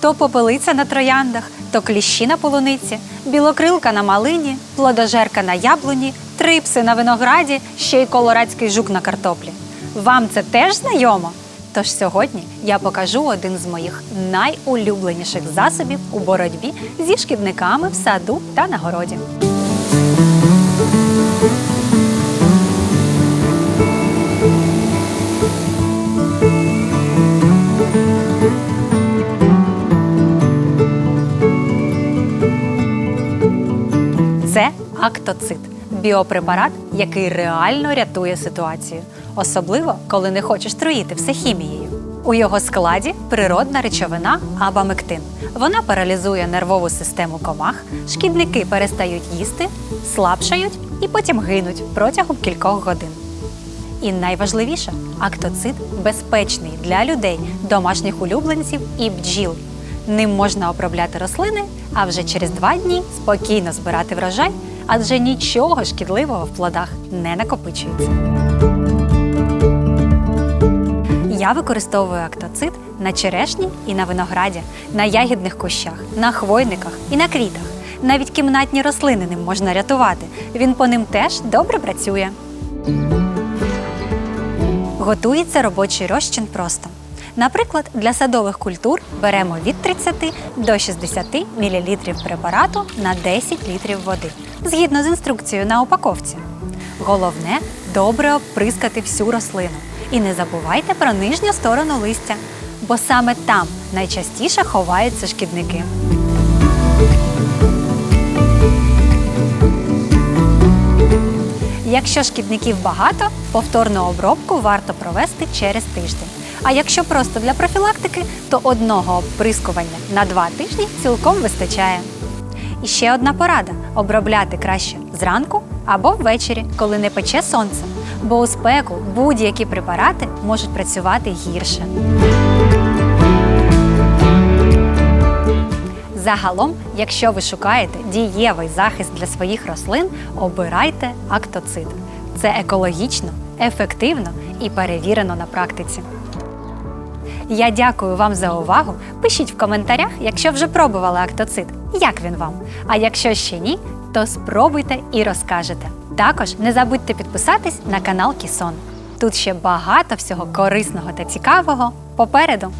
То попелиця на трояндах, то кліщі на полуниці, білокрилка на малині, плодожерка на яблуні, трипси на винограді, ще й колорадський жук на картоплі. Вам це теж знайомо? Тож сьогодні я покажу один з моїх найулюбленіших засобів у боротьбі зі шкідниками в саду та на городі. Актоцит біопрепарат, який реально рятує ситуацію, особливо коли не хочеш труїти все хімією. У його складі природна речовина абамектин. Вона паралізує нервову систему комах, шкідники перестають їсти, слабшають і потім гинуть протягом кількох годин. І найважливіше, актоцит безпечний для людей, домашніх улюбленців і бджіл. Ним можна обробляти рослини, а вже через два дні спокійно збирати врожай, адже нічого шкідливого в плодах не накопичується. Я використовую актоцит на черешні і на винограді, на ягідних кущах, на хвойниках і на квітах. Навіть кімнатні рослини ним можна рятувати. Він по ним теж добре працює. Готується робочий розчин просто. Наприклад, для садових культур беремо від 30 до 60 мл препарату на 10 літрів води, згідно з інструкцією на упаковці. Головне добре обприскати всю рослину. І не забувайте про нижню сторону листя, бо саме там найчастіше ховаються шкідники. Якщо шкідників багато, повторну обробку варто провести через тиждень. А якщо просто для профілактики, то одного обприскування на два тижні цілком вистачає. І ще одна порада: обробляти краще зранку або ввечері, коли не пече сонце, бо у спеку будь-які препарати можуть працювати гірше. Загалом, якщо ви шукаєте дієвий захист для своїх рослин, обирайте актоцит. Це екологічно, ефективно і перевірено на практиці. Я дякую вам за увагу. Пишіть в коментарях, якщо вже пробували актоцит, як він вам. А якщо ще ні, то спробуйте і розкажете. Також не забудьте підписатись на канал Кісон. Тут ще багато всього корисного та цікавого попереду.